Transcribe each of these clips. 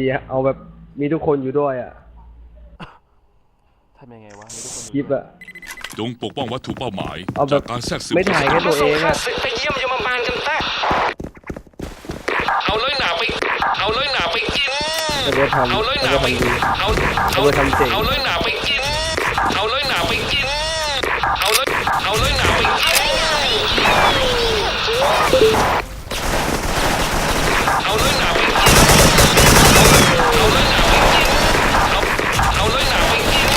ดีๆเอาแบบมีทุกคนอยู่ด้วยอะทำยังไงวะมีทุกคนคลิปอะ จงปกป้องวัตถุเป้าหมาย เอาแบบ จากการแทรกซึมไม่ถ่ายแค่ตัวเองอะศึกไปเยี่ยมยมบาลกันแท้เอาเลยหนาไป เอาเลยหนาไปกินจะไปทำเอาเลยหจะนาไปไปทำดีเอาเอาไปทำเจ๋ง เอาเลยหนาไปกิน เอาเลยหนาไปกิน เอาเลย เอาเลยหนาไปกิน เอาเลยหนาไปกิน เอาเลยหนาไปกิน เอาเอาเลยหนาไปกิน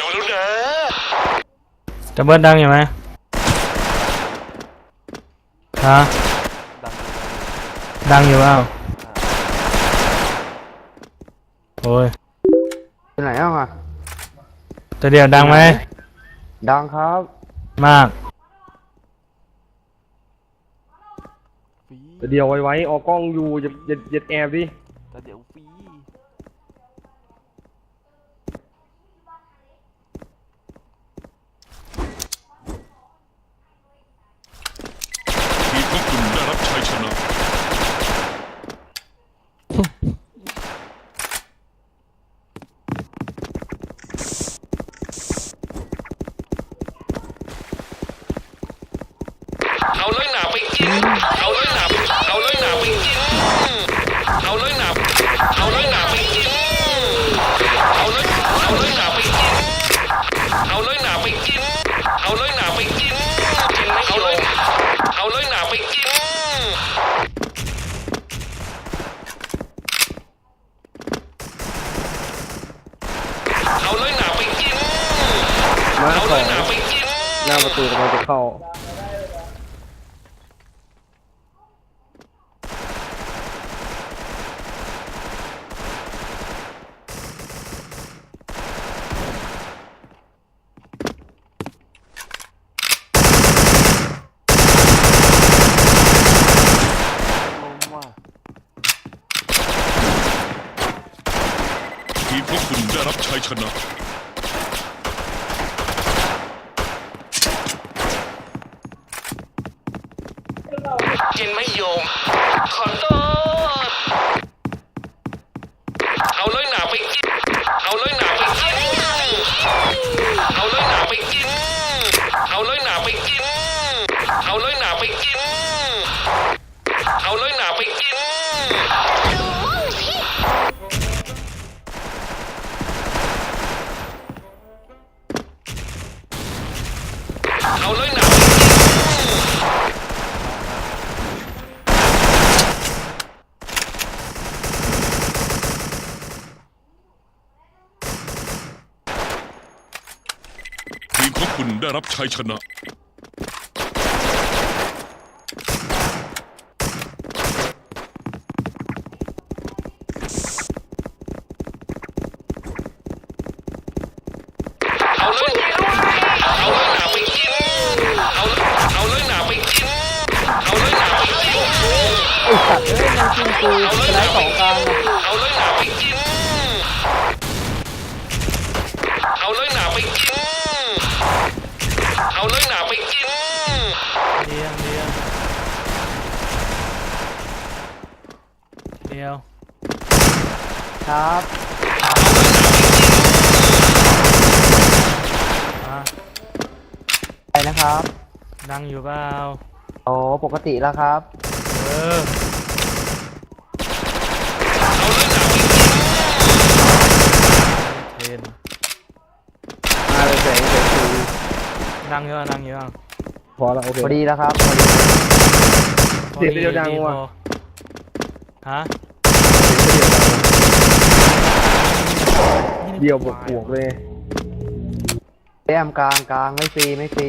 รู้แล้วนะ จะเบิร์ดดังอยู่ไหมฮะดังอยู่ดังอยู่เปล่าโอ้ยที่ไหนอะตัวเดียวดังไหมดังครับ มากฟรีแต่เดียวไว้ไว้ออกกล้องอยู่อย่าอย่าอย่าแอบดิแต่เดี๋ยวฟรี ทีมของคุณได้รับชัยชนะ เอาเลยหนาไปกิน เอาเลยหนาเอาเลยหนาไปกิน เอาเลยหนาเอาเลยหนาไปกิน เอาเลยเอาเลยหนาไปกิน เอาเลยหนาไปกิน เอาเลยหนาไปกินกินไม่เอาเลยเอาเลยหนาไปกิน เอาเลยหนาไปกิน มาเอาเลอยหนาไปกิน หน้าประตูกำลังจะเข้า ลมว่ะ ทีมของคุณได้ รับชัยชนะ เอาเลยหนาทีมของคุณได้รับชัยชนะ ยมันกินกูเอาเลยหได้นาสไปองกกิลางนเอาเลยหนาไปกิน เอาเลยหนาไปกิน เอาเลยหนาไปกิน เดียวเดียวเดียวครับอะไปนะครับดังอยู่เปล่าโอ้ปกติแล้วครับ เออ เอาเลยหนาไปกิน เทน มาเลยแสงแสงสี ดังเยอะดังเยอะพอแล้วโอเค พอดีแล้วครับพอดีเสียงเดียวดังว่ะ ฮะเดียวบวกบวกเลยแอมกลางกลางไม่ฟรีไม่ฟรี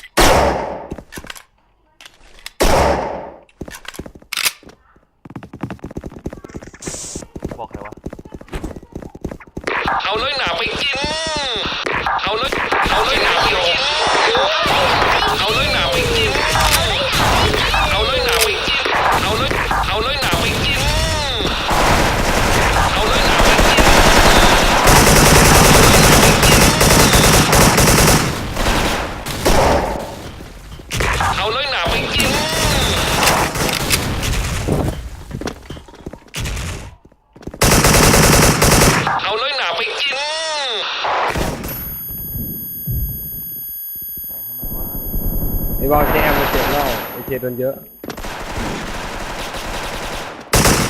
ไอ้บอลแจมมันเจ็บแล้วไอ้เคโดนเยอะ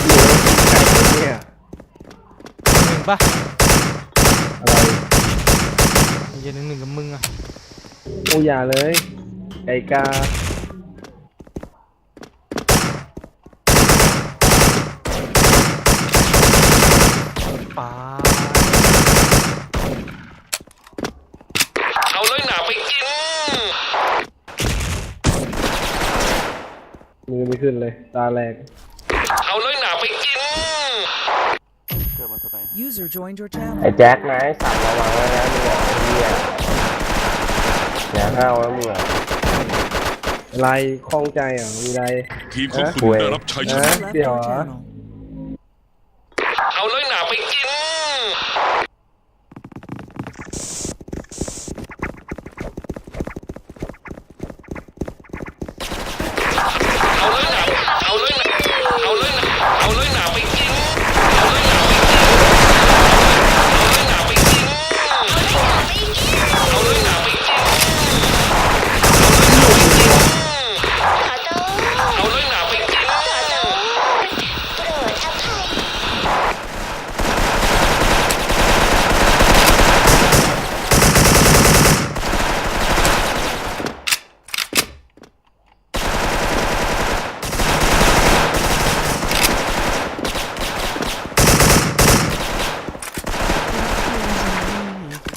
อยู่แล้วไก่ตัวเนี่ยหนึ่งปะอะไรไอ้เหี้ย็นหนึ่งหนึ่งกับมึงอะโอ้อย่าเลยไก่กาป้าเอาเลยหนาไปกิน มือไม่ขึ้นเลย ตาแรก เอาเลยหนาไปกิน เกิดมาตัวไหน User joined your channel. ไอ้แจ็คนะไอ้สัตว์ระวังไว้นะมึงอะไอ้เหี้ยอย่าห้าวนะมึงอะ อะไรคล่องใจอะมีอะไร ทีมของคุณเว้ยได้รับชัยชนะ นะ Left เดี๋ยว your อะ channel. เอาเลยหนาไปกิน เอาเลยหนาเอาเลยหนาเอาเลยหนาเอาเลยหนาไปกิน เอาเลยหนาไปกิน เอาเลยหนาไปกิน เอาเลยหนาไปกิน เอาเลยหนาไปกิน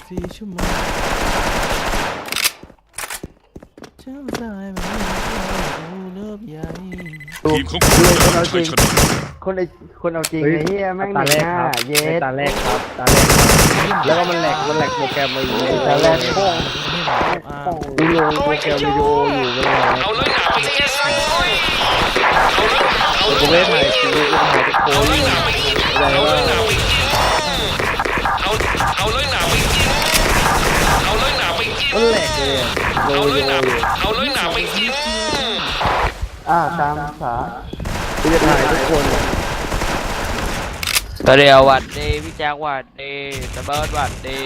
สี่ชั่วโมงเช้าสายมันดูเลิฟใหญ่ ทีมของคุณได้รับชัยชนะคนไอคนเอาจริงไอ้เหี้ยแม่งตาแรกห้าครับเย็ดตาแรกครับตาแรกแล้วก็มันแหลกมันแหลกโปรแกรมมาอยู่ตาแรกโป้งอ่ากูลงโปรแกรมวิดีโออยู่ไม่ได้เอาเลยหนาไปกินเอาเลยกูไม่ได้ถ่ายกูกูถ่ายโพเอาสเลยหนาไปกินอะไรเอาเลว่ายหนาไปกินเอาเอาเลยหนาไปเอาเลยหนาไปกินมันแหลกเลยอะลเอาเลวิยหโอนาอยู่เอาเลยหนาไปกิน อ่าตามสากูจะถ่ายทุกคนอะตเดียวหวัดดีพี่แจ็คหวัดดีตะเบิร์ดหวัดดี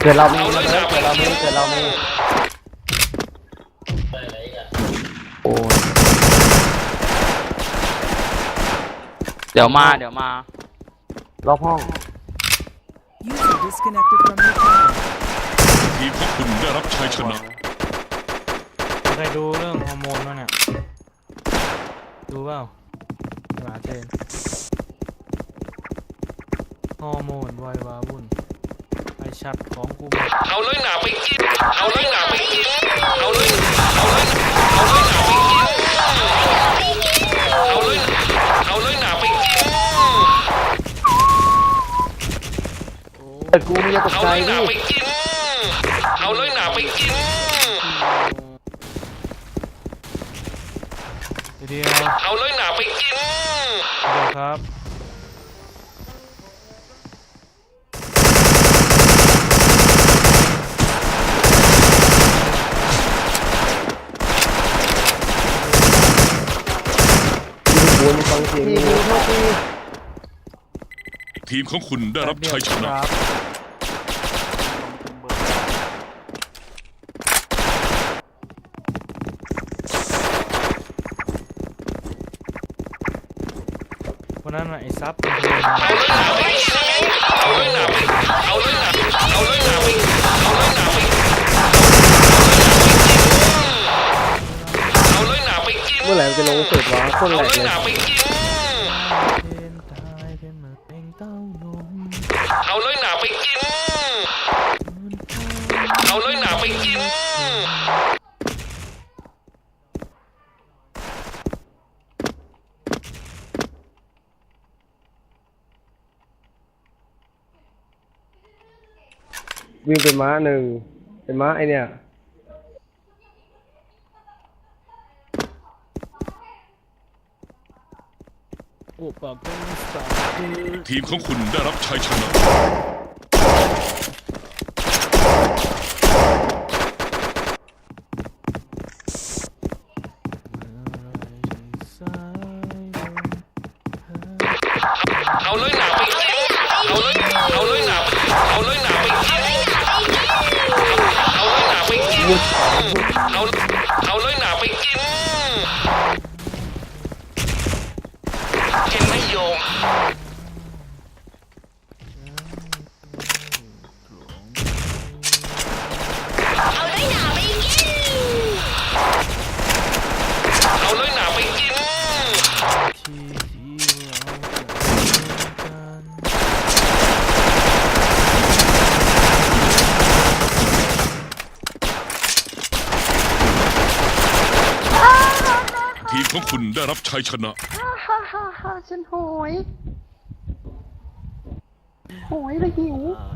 เกิดเรามีเอาเลยเกินะดเรามีเกิดเรามีโอ้ยเดี๋ยวมาเดี๋ยวมารอบห้อง User disconnected from your channel. ทีมของคุณได้รับชัยชนะใครดูเรื่องฮอร์โมนมั้งเนี่ย ดูเปล่าหลาเจนฮอร์โมนวายวาวุ่นไอชัดของกูหมดเอาเลยหนาไปกิน เอาเลยหนาไปกิน เอาเลย เอาเลย เอาเลยหนาไปกิน เอาเลย เอาเลยหนาไปกิน แต่กูไม่จะตกเอาใจเลยหนาดิไปกิน เอาเลยหนาไปกิน เดียวเดียวเอาเลยหนาไปกินครับที่กูมีฟังเสียงทีมีโทษทีทีมของคุณได้รับชัยชนะ ครับ เบอร์ วันนั้นน่ะไอ้ซับเป็นเพลง เอาเลยหนาไปกิน เอาเลยหนาไปเอาเลยหนาเอาเลยหนาไปเอาเลยหนาไปเอาเลยหนาไปกินเมื่อไหร่มันจะลงเสร็จวะโคนแหเอาลกเลยเลยหนาไปกินเลยเป็นเหมือนาไปกินเอาน้อยหนาไปกิน วิ่งเป็นม้าหนึ่งเป็นม้าไอเนี่ยโอ้ปากก็ไม่สาทีมของคุณได้รับชัยชนะ ที่ที่เราจะกันทีมของคุณได้รับชัยชนะ ฮ่าฮ่าฮ่าฉันโหย โหยเลยหิวอาจ